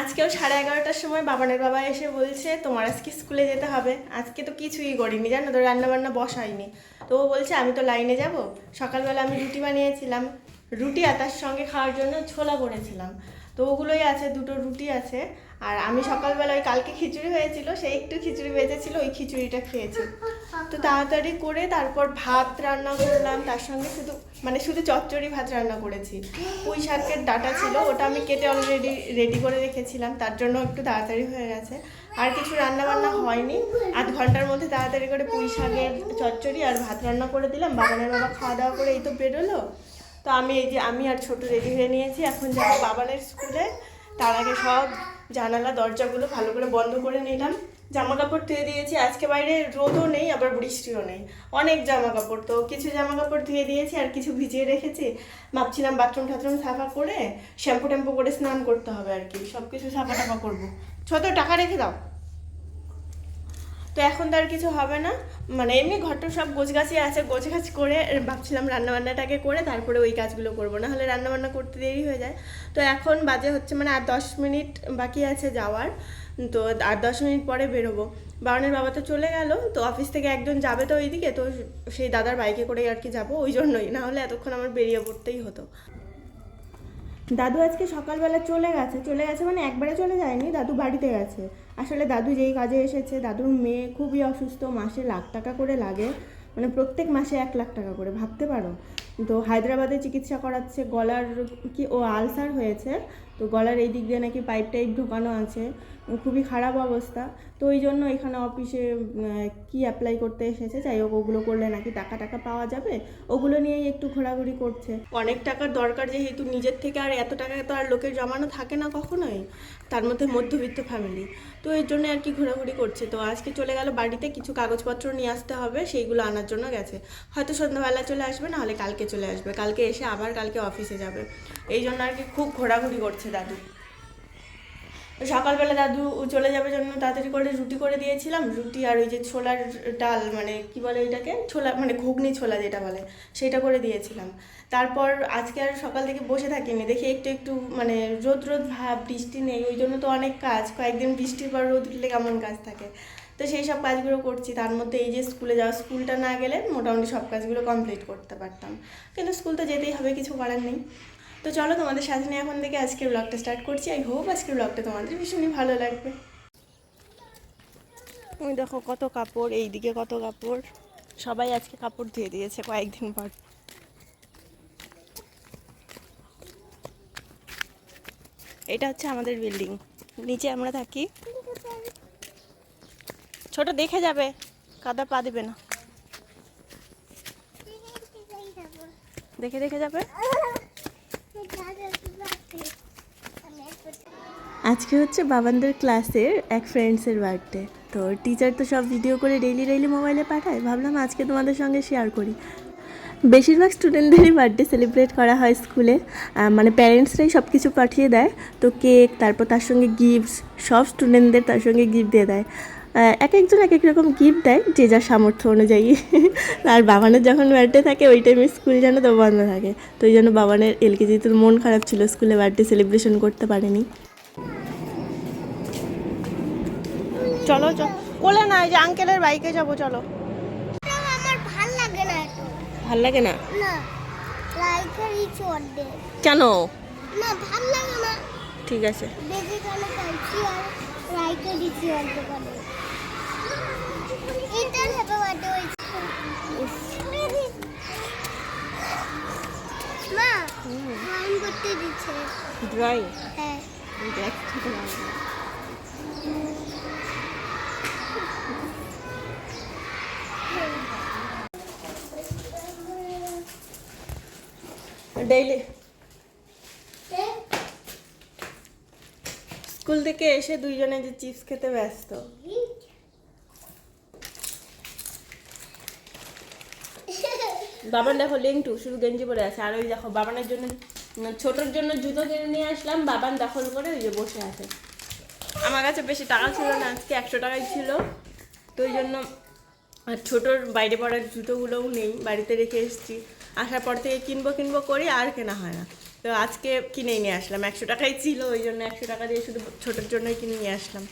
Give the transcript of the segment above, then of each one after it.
আজকেও সাড়ে এগারোটার সময় বাবানের বাবা এসে বলছে, তোমার আজকে স্কুলে যেতে হবে। আজকে তো কিছুই করিনি, জানো তো, রান্নাবান্না বসাইনি। তো ও বলছে, আমি তো লাইনে যাব। সকালবেলা আমি রুটি বানিয়েছিলাম। রুটি আর তার সঙ্গে খাওয়ার জন্য ছোলা করেছিলাম। তো ওগুলোই আছে, দুটো রুটি আছে। আর আমি সকালবেলা ওই কালকে খিচুড়ি হয়েছিল সেই একটু খিচুড়ি বেঁচেছিল, ওই খিচুড়িটা খেয়েছি। তো তাড়াতাড়ি করে তারপর ভাত রান্না করলাম, তার সঙ্গে শুধু মানে শুধু চচ্চড়ি ভাত রান্না করেছি। পুঁই শাকের ডাটা ছিল, ওটা আমি কেটে অলরেডি রেডি করে রেখেছিলাম, তার জন্য একটু তাড়াতাড়ি হয়ে গেছে। আর কিছু রান্না বান্না হয়নি। আধ ঘণ্টার মধ্যে তাড়াতাড়ি করে পুঁই শাকের চচ্চড়ি আর ভাত রান্না করে দিলাম, বাগানের বাবা খাওয়া দাওয়া করে এই তো বেরোলো। তো আমি এই যে আমি আর ছোট রেডি হয়ে নিয়েছি। এখন যাব বাবানের স্কুলে। তার আগে সব জানালা, দরজাগুলো ভালো করে বন্ধ করে নিলাম। জামা কাপড় ধুয়ে দিয়েছি। আজকে বাইরে রোদও নেই, আবার বৃষ্টিও নেই। অনেক জামা কাপড় তো। কিছু জামা কাপড় ধুয়ে দিয়েছি আর কিছু ভিজিয়ে রেখেছি। ভাবছিলাম বাথরুম টাথরুম সাফা করে শ্যাম্পু ট্যাম্পু করে স্নান করতে হবে আর কি। সব কিছু সাফা টাফা করব। ছোট, টাকা রেখে দাও। তো এখন তো আর কিছু হবে না। মানে এমনি ঘরটা সব গোছগাছি আছে, গোছগাছ করে ভাবছিলাম রান্নাবান্নাটাকে করে তারপরে ওই কাজগুলো করব। না হলে রান্নাবান্না করতে দেরি হয়ে যায়। তো এখন বাজে হচ্ছে মানে আর দশ মিনিট বাকি আছে যাওয়ার। তো আর দশ মিনিট পরে বেরোবো। বারণের বাবা তো চলে গেল, তো অফিস থেকে একজন যাবে তো ওইদিকে, তো সেই দাদার বাইকে করে আর কি যাব। ওই জন্যই না হলে এতক্ষণ আমার বেরিয়ে পড়তেই হতো। দাদু আজকে সকালবেলা চলে গেছে চলে গেছে মানে একবারে চলে যায়নি, দাদু বাড়িতে গেছে। আসলে দাদু যেই কাজে এসেছে, দাদুর মেয়ে খুবই অসুস্থ, মাসে লাখ টাকা করে লাগে মানে প্রত্যেক মাসে এক লাখ টাকা করে, ভাবতে পারো। তো হায়দ্রাবাদে চিকিৎসা করাচ্ছে, গলার কি ও আলসার হয়েছে তো গলার এই দিক দিয়ে নাকি পাইপ টাইপ ঢোকানো আছে। খুবই খারাপ অবস্থা। তো ওই জন্য এখানে অফিসে কি অ্যাপ্লাই করতে এসেছে? যাই হোক, ওগুলো করলে নাকি টাকা টাকা পাওয়া যাবে। ওগুলো নিয়েই একটু ঘোরাঘুরি করছে। অনেক টাকার দরকার যেহেতু নিজের থেকে আর এত টাকা তো আর লোকের জমানো থাকে না কখনোই। তার মধ্যে মধ্যবিত্ত ফ্যামিলি তো এর জন্য আর কি ঘোরাঘুরি করছে। তো আজকে চলে গেল বাড়িতে, কিছু কাগজপত্র নিয়ে আসতে হবে, সেইগুলো আনার জন্য গেছে। হয়তো সন্ধ্যাবেলা চলে আসবে না হলে কালকে চলে আসবে। কালকে এসে আবার কালকে অফিসে যাবে। এই জন্য আর কি খুব ঘোরাঘুরি করছে। দাদু। সকালবেলা দাদু চলে যাবে জন্য তাড়াতাড়ি করে রুটি করে দিয়েছিলাম। রুটি আর ওই যে ছোলার ডাল মানে কি বলে ওইটাকে? ছোলা মানে ঘুগনি ছোলা যেটা বলে, সেটা করে দিয়েছিলাম। তারপর আজকে আর সকাল থেকে বসে থাকিনি। দেখি একটু একটু মানে রোদ রোদ ভাব, বৃষ্টি নেই, ওই জন্য তো অনেক কাজ। কয়েকদিন বৃষ্টির পর রোদ উঠলে কেমন কাজ থাকে? তো সেই সব কাজগুলো করছি। তার মধ্যে এই যে স্কুলে যাওয়া, স্কুলটা না গেলে মোটামুটি সব কাজগুলো কমপ্লিট করতে পারতাম। কিন্তু স্কুল তো যেতেই হবে, কিছু করার নেই। তো চলো তোমাদের সাথে নিয়ে এখন থেকে আজকের ব্লগটা স্টার্ট করছি। আই হোপ আজকের ব্লগটা তোমাদের ভীষণই ভালো লাগবে। ওই দেখো কত কাপড়, এইদিকে কত কাপড়। সবাই আজকে কাপড় ধুয়ে দিয়েছে কয়েকদিন পর। এটা হচ্ছে আমাদের বিল্ডিং নিচে আমরা থাকি। ছোট দেখে যাবে, কাদা পা দেবে না। দেখে দেখে যাবে? আজকে হচ্ছে বাবানদের ক্লাসের এক ফ্রেন্ডসের বার্থডে তো টিচার তো সব ভিডিও করে ডেইলি ডেইলি মোবাইলে পাঠায়। ভাবলাম আজকে তোমাদের সঙ্গে শেয়ার করি। বেশিরভাগ স্টুডেন্টদেরই বার্থডে সেলিব্রেট করা হয় স্কুলে মানে প্যারেন্টসরাই সব কিছু পাঠিয়ে দেয়। তো কেক তারপর তার সঙ্গে গিফটস সব স্টুডেন্টদের তার সঙ্গে গিফট দিয়ে দেয়। এক একজন এক এক রকম গিফট দেয় যে যার সামর্থ্য অনুযায়ী। আর বাবানের যখন বার্থডে থাকে ওই টাইমে স্কুল যেন তো বন্ধ থাকে। তো ওই জন্য বাবানের এলকেজিতে মন খারাপ ছিল স্কুলে বার্থডে সেলিব্রেশন করতে পারেনি। চলো চলো। কোলে না এই যে আঙ্কেলের বাইকে যাব চলো। আমার ভালো লাগে না ভালো লাগে না? না লাইকের ইচ্ছে অর্ধে। কেন? না ভালো লাগে না। ঠিক আছে। আর ইচ্ছে অর্ধে করে ইন্টার হ্যাপি বার্থডে হয়েছে মা ড্রয়িং করতে দিচ্ছে ড্রয়িং হ্যাঁ। ডেইলি স্কুল থেকে এসে দুইজনে যে চিপস খেতে ব্যস্ত। বাবান দেখো লিঙ্কটু শুধু গেঞ্জি পরে আছে। আর ওই দেখো বাবানের জন্য, ছোটোর জন্য জুতো কিনে নিয়ে আসলাম, বাবান দখল করে ওই যে বসে আছে। আমার কাছে বেশি টাকা ছিল না, আজকে একশো টাকাই ছিল। তো ওই জন্য আর ছোটোর বাইরে পড়ার জুতোগুলোও নেই, বাড়িতে রেখে এসেছি। আসার পর থেকে কিনবো কিনবো করি, আর কেনা হয় না। তো আজকে কিনে নিয়ে আসলাম, একশো টাকাই ছিল, ওই জন্য একশো টাকা দিয়ে শুধু ছোটোর জন্যই কিনে নিয়ে আসলাম।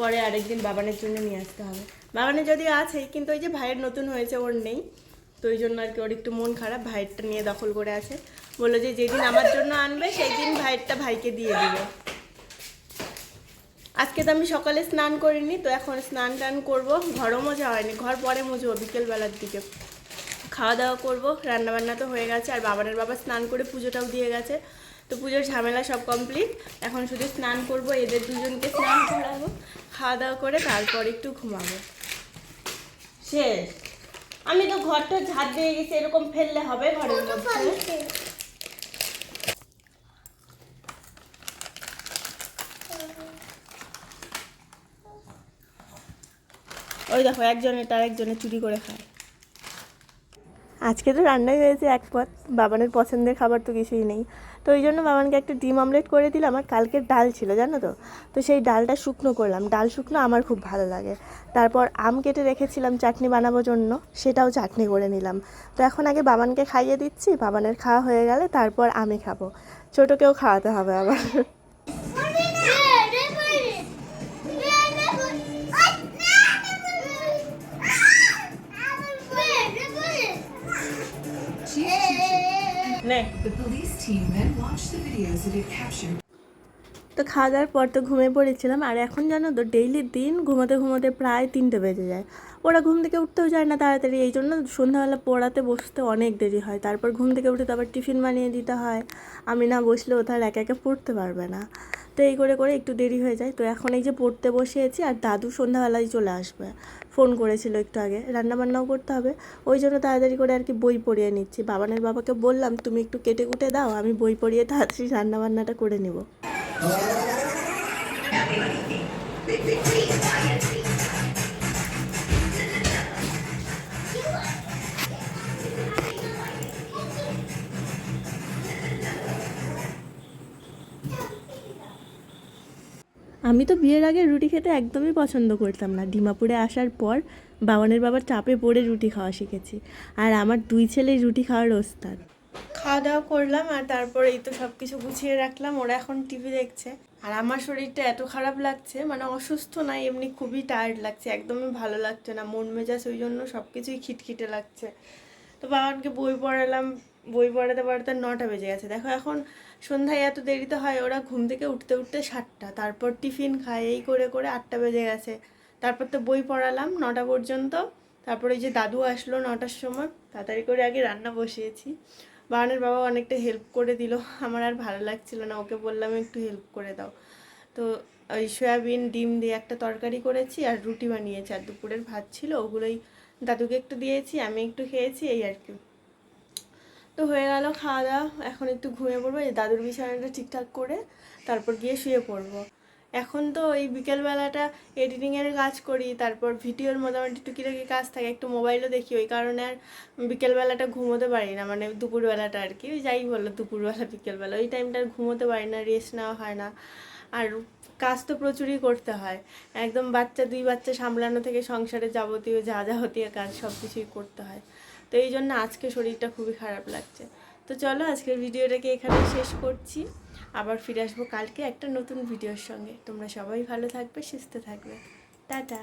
পরে আরেকদিন বাবানের জন্য নিয়ে আসতে হবে। বাবানের যদি আছে, কিন্তু ওই যে ভাইয়ের নতুন হয়েছে, ওর নেই। তো ওই জন্য আর কি ওর একটু মন খারাপ, ভাইয়েরটা নিয়ে দখল করে আছে। বলল যে যেদিন আমার জন্য আনবে সেই দিন ভাইয়েরটা ভাইকে দিয়ে দিবে। আজকে তো আমি সকালে স্নান করিনি, তো এখন স্নান টান করব। ঘরও মজা হয়নি, ঘর পরে মুছবো বিকেলবেলার দিকে। খাওয়া দাওয়া করব, রান্নাবান্না তো হয়ে গেছে, আর বাবানের বাবা স্নান করে পুজোটাও দিয়ে গেছে। তো পুজোর ঝামেলা সব কমপ্লিট। এখন শুধু স্নান করব, এদের দুজনকে স্নান করাবো খাওয়া দাওয়া করে তারপর একটু ঘুমাবো। শেষ। আমি তো ঘরটা ঝাড় দিয়ে গেছি এরকম ফেললে হবে ঘরের মধ্যে? ওই দেখো একজনের তার একজনে চুরি করে খায়। আজকে তো রান্নাই হয়েছে এক পথ বাবানের পছন্দের খাবার তো কিছুই নেই। তো ওই জন্য বাবানকে একটা ডিম অমলেট করে দিলাম আমার কালকের ডাল ছিল, জানো তো? তো সেই ডালটা শুকনো করলাম। ডাল শুকনো আমার খুব ভালো লাগে। তারপর আম কেটে রেখেছিলাম চাটনি বানাবো জন্য, সেটাও চাটনি করে নিলাম। তো এখন আগে বাবানকে খাইয়ে দিচ্ছি, বাবানের খাওয়া হয়ে গেলে তারপর আমি খাব। ছোটোকেও খাওয়াতে হবে আবার। নে। The police team then watched the videos it captured. তো খাওয়া দাওয়ার পর তো ঘুমিয়ে পড়েছিলাম আর এখন জানো তো ডেইলি দিন ঘুমোতে ঘুমোতে প্রায় তিনটে বেজে যায়। ওরা ঘুম থেকে উঠতেও যায় না তাড়াতাড়ি, এই জন্য সন্ধ্যাবেলা পড়াতে বসতে অনেক দেরি হয়। তারপর ঘুম থেকে উঠে তো আবার টিফিন বানিয়ে দিতে হয়। আমি না বসলে ও তার একা একা পড়তে পারবে না। তো এই করে করে একটু দেরি হয়ে যায়। তো এখন এই যে পড়তে বসিয়েছি আর দাদু সন্ধ্যাবেলায় চলে আসবে। ফোন করেছিল একটু আগে। রান্নাবান্নাও করতে হবে। ওই জন্য তাড়াতাড়ি করে আর কি বই পড়িয়ে নিচ্ছি। বাবানের বাবাকে বললাম, তুমি একটু কেটে কুটে দাও, আমি বই পড়িয়ে তাড়াতাড়ি রান্নাবান্নাটা করে নেব। আমি তো বিয়ের আগে রুটি খেতে একদমই পছন্দ করতাম না। ডিমাপুরে আসার পর বাবানের বাবার চাপে পড়ে রুটি খাওয়া শিখেছি। আর আমার দুই ছেলে রুটি খাওয়ার ওস্তাদ। খাওয়া দাওয়া করলাম আর তারপরে এই তো সব কিছু গুছিয়ে রাখলাম, ওরা এখন টিভি দেখছে। আর আমার শরীরটা এত খারাপ লাগছে মানে অসুস্থ না, এমনি খুবই টায়ার্ড লাগছে, একদমই ভালো লাগছে না, মন মেজাজ ওই জন্য সব কিছুই খিটখিটে লাগছে। তো বাবানকে বই পড়ালাম, বই পড়াতে পড়াতে নটা বেজে গেছে। দেখো এখন সন্ধ্যায় এত দেরিতে হয়, ওরা ঘুম থেকে উঠতে উঠতে সাতটা। তারপর টিফিন খায়, এই করে করে আটটা বেজে গেছে। তারপর তো বই পড়ালাম নটা পর্যন্ত। তারপর এই যে দাদু আসলো নটার সময়, তাড়াতাড়ি করে আগে রান্না বসিয়েছি। বাবানের বাবা অনেকটা হেল্প করে দিল, আমার আর ভালো লাগছিল না, ওকে বললাম একটু হেল্প করে দাও। তো ওই সয়াবিন, ডিম দিয়ে একটা তরকারি করেছি আর রুটি বানিয়েছি, আর দুপুরের ভাত ছিল, ওগুলোই দাদুকে একটু দিয়েছি, আমি একটু খেয়েছি, এই আর কি। তো হয়ে গেল খাওয়া দাওয়া। এখন একটু ঘুমিয়ে পড়ব, এই দাদুর বিছানাটা ঠিকঠাক করে তারপর গিয়ে শুয়ে পড়ব। এখন তো এই বিকেলবেলাটা এডিটিংয়ের কাজ করি, তারপর ভিডিওর মোটামুটি টুকিটাকি কাজ থাকে, একটু মোবাইলও দেখি। ওই কারণে আর বিকেলবেলাটা ঘুমোতে পারি না মানে দুপুরবেলাটা আর কি যাই বলল দুপুরবেলা, বিকেলবেলা। ওই টাইমটা ঘুমোতে পারি না রেস্ট নেওয়া হয় না। আর কাজ তো প্রচুরই করতে হয়। একদম বাচ্চা, দুই বাচ্চা সামলানো থেকে সংসারে যাবতীয় যা যাবতীয় কাজ সব কিছুই করতে হয়। তো এই জন্য আজকে শরীরটা খুবই খারাপ লাগছে। তো চলো আজকের ভিডিওটাকে এখানে শেষ করছি। আবার ফিরে আসব কালকে একটা নতুন ভিডিওর সঙ্গে। তোমরা সবাই ভালো থাকবে, সুস্থ থাকবে। টাটা।